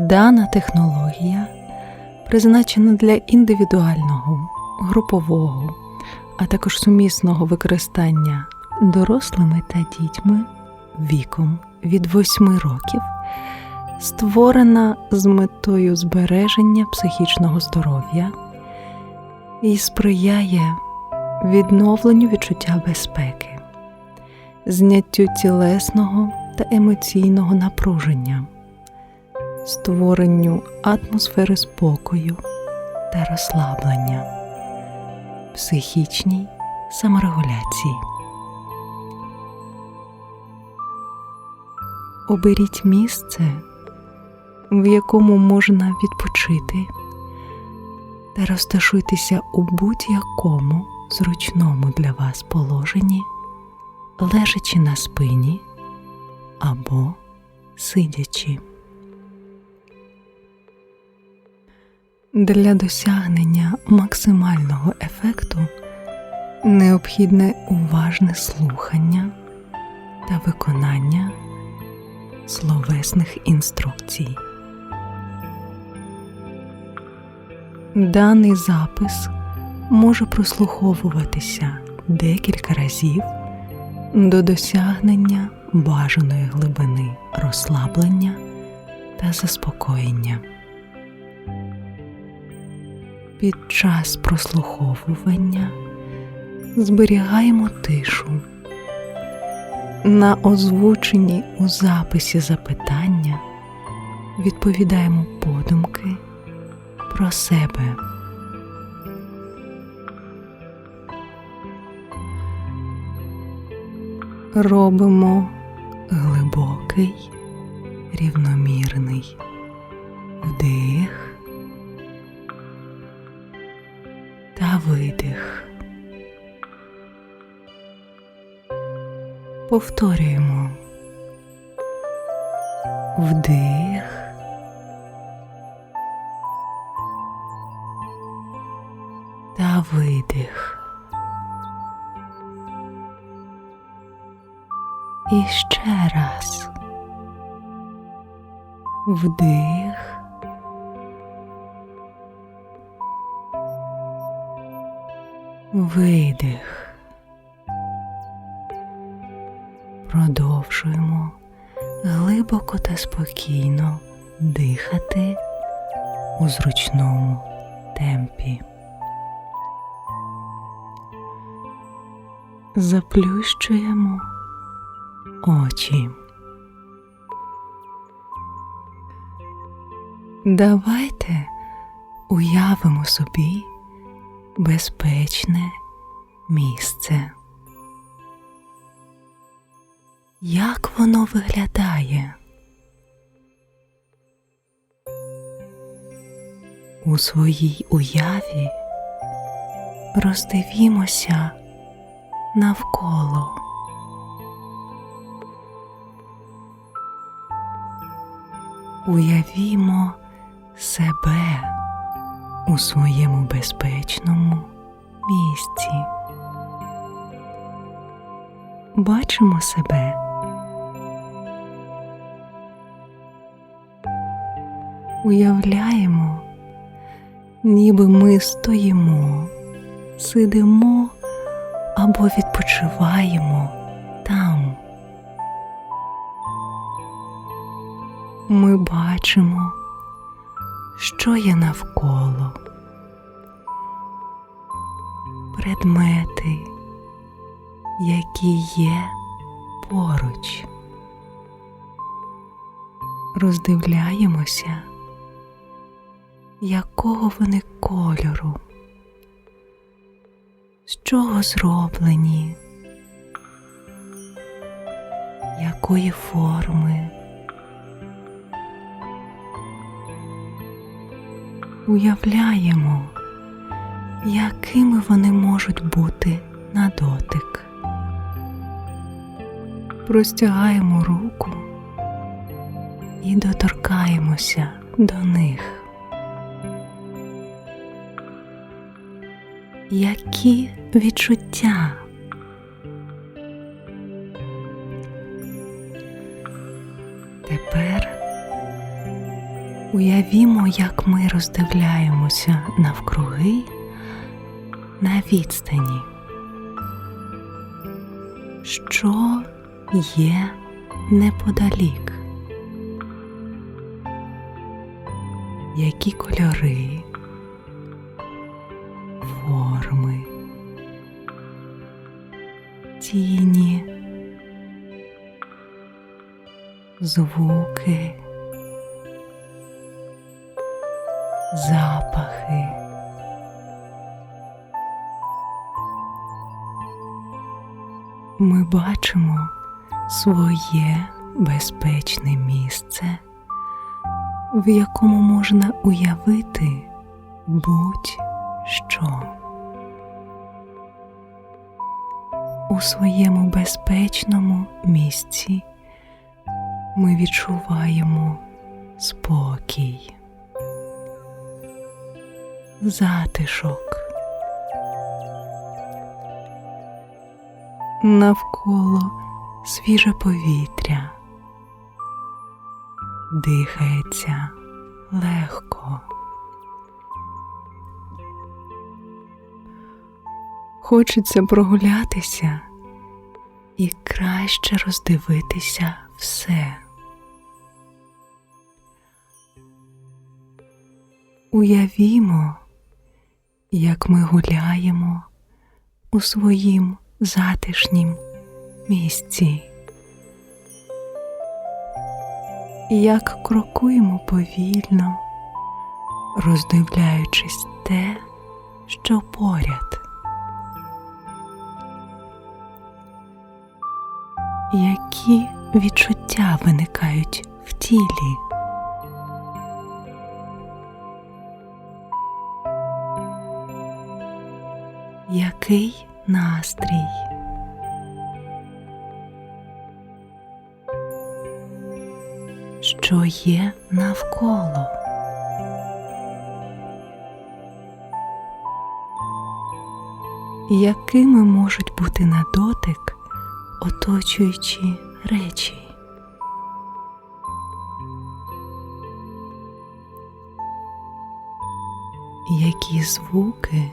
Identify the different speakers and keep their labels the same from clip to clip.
Speaker 1: Дана технологія призначена для індивідуального, групового, а також сумісного використання дорослими та дітьми віком від 8 років, створена з метою збереження психічного здоров'я і сприяє відновленню відчуття безпеки, зняттю тілесного та емоційного напруження, створенню атмосфери спокою та розслаблення, психічній саморегуляції. Оберіть місце, в якому можна відпочити та розташуйтеся у будь-якому зручному для вас положенні, лежачи на спині або сидячи. Для досягнення максимального ефекту необхідне уважне слухання та виконання словесних інструкцій. Даний запис може прослуховуватися декілька разів до досягнення бажаної глибини розслаблення та заспокоєння. Під час прослуховування зберігаємо тишу. На озвучені у записі запитання відповідаємо подумки про себе. Робимо глибокий, рівномірний вдих видих. Повторюємо вдих та видих. І ще раз вдих видих. Продовжуємо глибоко та спокійно дихати у зручному темпі. Заплющуємо очі. Давайте уявимо собі безпечне місце. Як воно виглядає? У своїй уяві роздивімося навколо. Уявімо себе у своєму безпечному місці. Бачимо себе. Уявляємо, ніби ми стоїмо, сидимо або відпочиваємо там. Ми бачимо, що є навколо, предмети, які є поруч. Роздивляємося, якого вони кольору, з чого зроблені, якої форми. Уявляємо, якими вони можуть бути на дотик. Простягаємо руку і доторкаємося до них. Які відчуття? Уявімо, як ми роздивляємося навкруги на відстані. Що є неподалік? Які кольори, форми, тіні, звуки, запахи. Ми бачимо своє безпечне місце, в якому можна уявити будь-що. У своєму безпечному місці ми відчуваємо спокій, затишок. Навколо свіже повітря, дихається легко. Хочеться прогулятися і краще роздивитися все. Уявімо, як ми гуляємо у своїм затишнім місці, як крокуємо повільно, роздивляючись те, що поряд. Які відчуття виникають в тілі? Який настрій? Що є навколо? Якими можуть бути на дотик оточуючі речі? Які звуки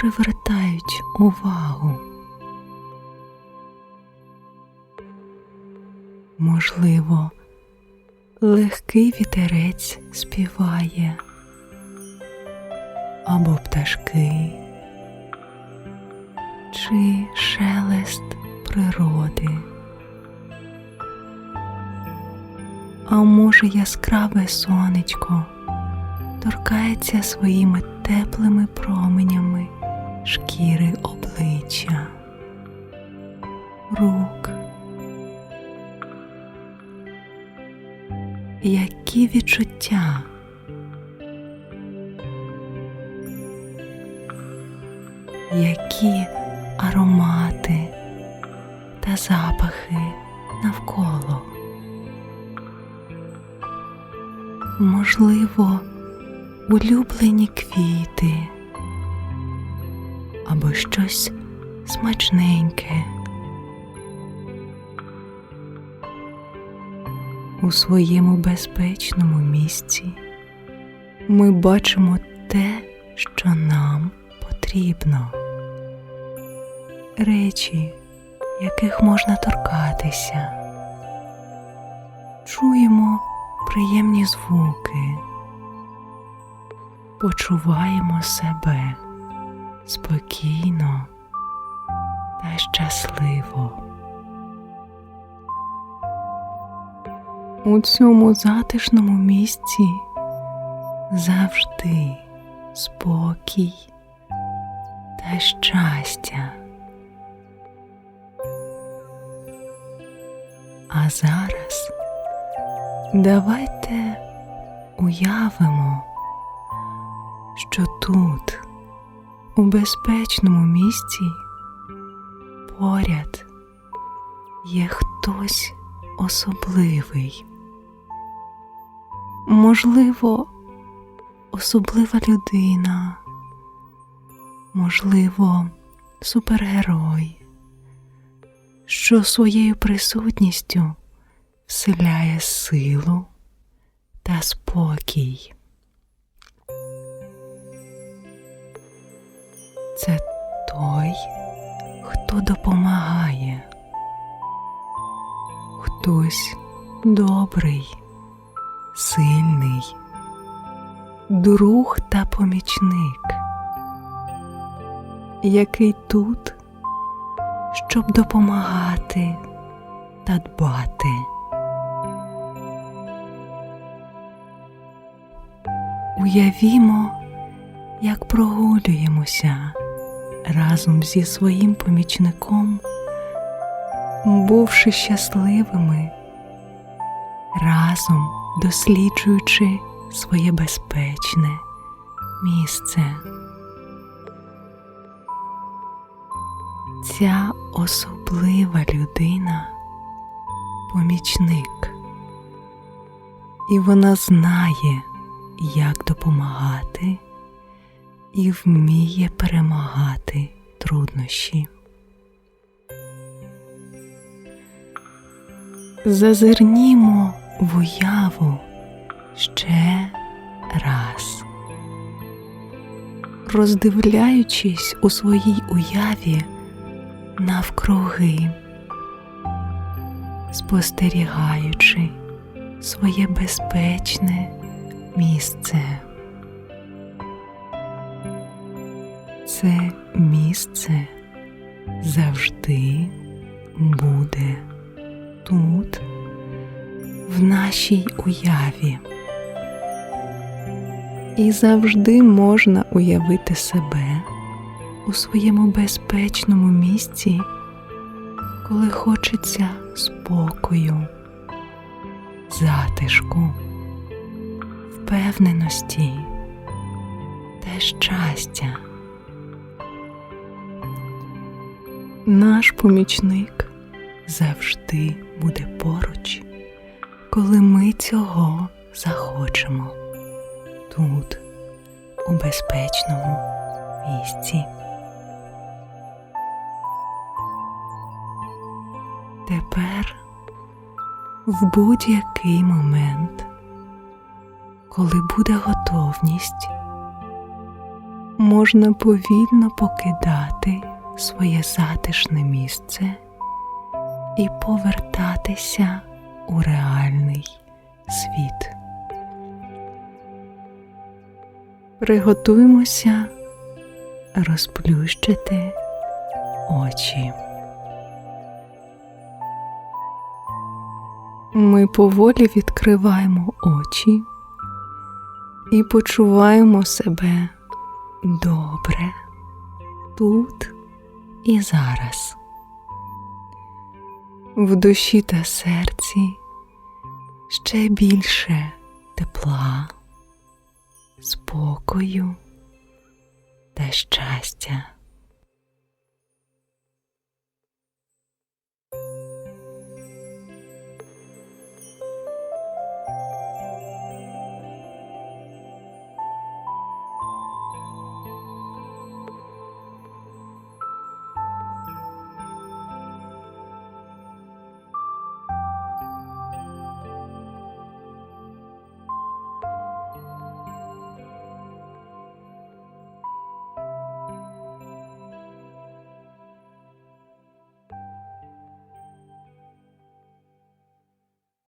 Speaker 1: привертають увагу? Можливо, легкий вітерець співає. Або пташки, чи шелест природи, а може яскраве сонечко торкається своїми теплими променями шкіри обличчя, рук. Які відчуття? Які аромати та запахи навколо? Можливо, улюблені квіти або щось смачненьке. У своєму безпечному місці ми бачимо те, що нам потрібно, речі, яких можна торкатися, чуємо приємні звуки, почуваємо себе спокійно та щасливо. У цьому затишному місці завжди спокій та щастя. А зараз давайте уявимо, що тут, у безпечному місці, поряд є хтось особливий. Можливо, особлива людина, можливо, супергерой, що своєю присутністю вселяє силу та спокій. Хто допомагає. Хтось добрий, сильний, друг та помічник, який тут, щоб допомагати та дбати. Уявімо, як прогулюємося разом зі своїм помічником, бувши щасливими, разом досліджуючи своє безпечне місце. Ця особлива людина помічник, і вона знає, як допомагати і вміє перемагати труднощі. Зазирнімо в уяву ще раз, роздивляючись у своїй уяві навкруги, спостерігаючи своє безпечне місце. Це місце завжди буде тут, в нашій уяві. І завжди можна уявити себе у своєму безпечному місці, коли хочеться спокою, затишку, впевненості та щастя. Наш помічник завжди буде поруч, коли ми цього захочемо тут, у безпечному місці. Тепер в будь-який момент, коли буде готовність, можна повільно покидати своє затишне місце і повертатися у реальний світ. Приготуймося розплющити очі. Ми поволі відкриваємо очі і почуваємо себе добре тут і зараз. В душі та серці ще більше тепла, спокою та щастя.